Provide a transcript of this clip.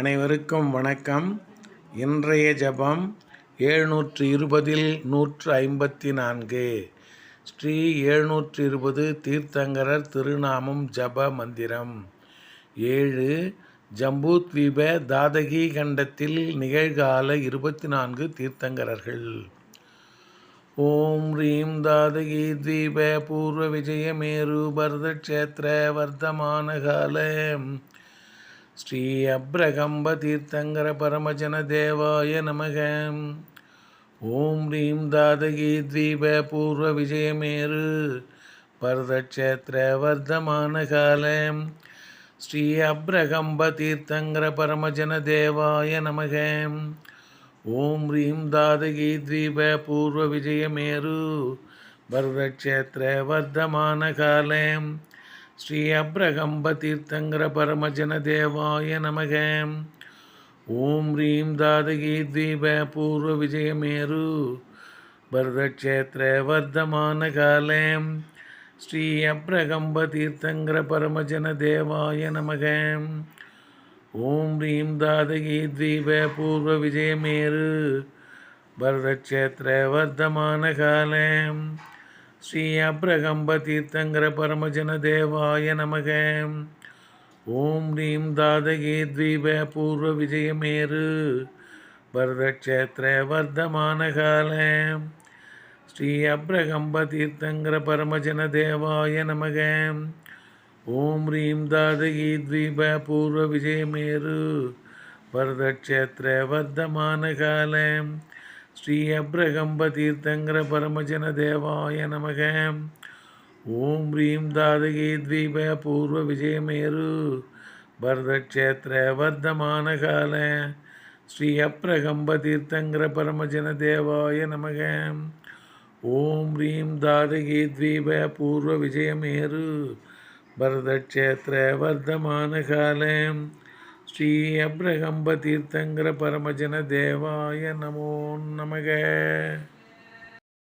அனைவருக்கும் வணக்கம். இன்றைய ஜபம் எழுநூற்று இருபதில் நூற்று ஐம்பத்தி நான்கு ஸ்ரீ எழுநூற்று இருபது தீர்த்தங்கரர் திருநாமம் ஜப மந்திரம். ஏழு ஜம்பூத்வீப தாதகி கண்டத்தில் நிகழ்கால இருபத்தி நான்கு தீர்த்தங்கரர்கள். ஓம் ரீம் தாதகி தீப பூர்வ விஜயமேரு பரதக்ஷேத்திர வர்த்தமானகால ஸ்ரீ அப்ரகம்ப தீர்த்தங்கர பரமஜன தேவாய நமக. ஓம் ரீம் தாதகி தீப பூர்வ விஜயமேரு பரதக்ஷேத்திர வர்த்தமான கால. ஸ்ரீ அப்ரகம்ப தீர்த்தங்கர பரமஜன தேவாய நமக. ஓம் ரீம் தாதகி தீப பூர்வ விஜயமேரு பரதக்ஷேத்திர வர்த்தமான காலம் ஸ்ரீ அப்ரகம்ப தீர்த்தங்கர பரமஜன தேவாய நமக. ஓம் ரீம் தாதகி தீப பூர்வ விஜயமேரு. பரதக்ஷேத்திர வர்த்தமான காலே. ஸ்ரீ அப்ரகம்ப தீர்த்தங்கர பரமஜன தேவாய நமக. ஓம் ரீம் தாதகி தீப பூர்வ விஜயமேரு. பரதக்ஷேத்திர வர்த்தமான காலே. ஸ்ரீ அப்ரகம்ப தீர்த்தங்கர பரமஜன தேவாய நமக. ஓம் ரீம் தாதகே த்வீப பூர்வ விஜயமேரு பரதக்ஷேத்திர வர்த்தமான கால. ஸ்ரீ அப்ரகம்ப தீர்த்தங்கர பரமஜன தேவாய நமக. ஓம் ரீம் தாதகே த்வீப பூர்வ விஜயமேரு பரதக்ஷேத்திர வர்த்தமான காலம் ஸ்ரீ அப்ரகம்ப தீர்த்தங்கர பரமஜன தேவாய நமக. ஓம் ஹ்ரீம் தாதகே தீப பூர்வ விஜயமேரு. பரதக்ஷேத்திர வர்த்தமான கால. ஸ்ரீ அப்ரகம்ப தீர்த்தங்கர பரமஜன தேவாய நமக. ஓம் ஹ்ரீம் தாதகே தீப பூர்வ விஜயமேரு. பரதக்ஷேத்திர வர்த்தமான காலம் ஸ்ரீ அப்ரகம்ப தீர்த்தங்கர பரமஜன தேவாய நமோ நமக.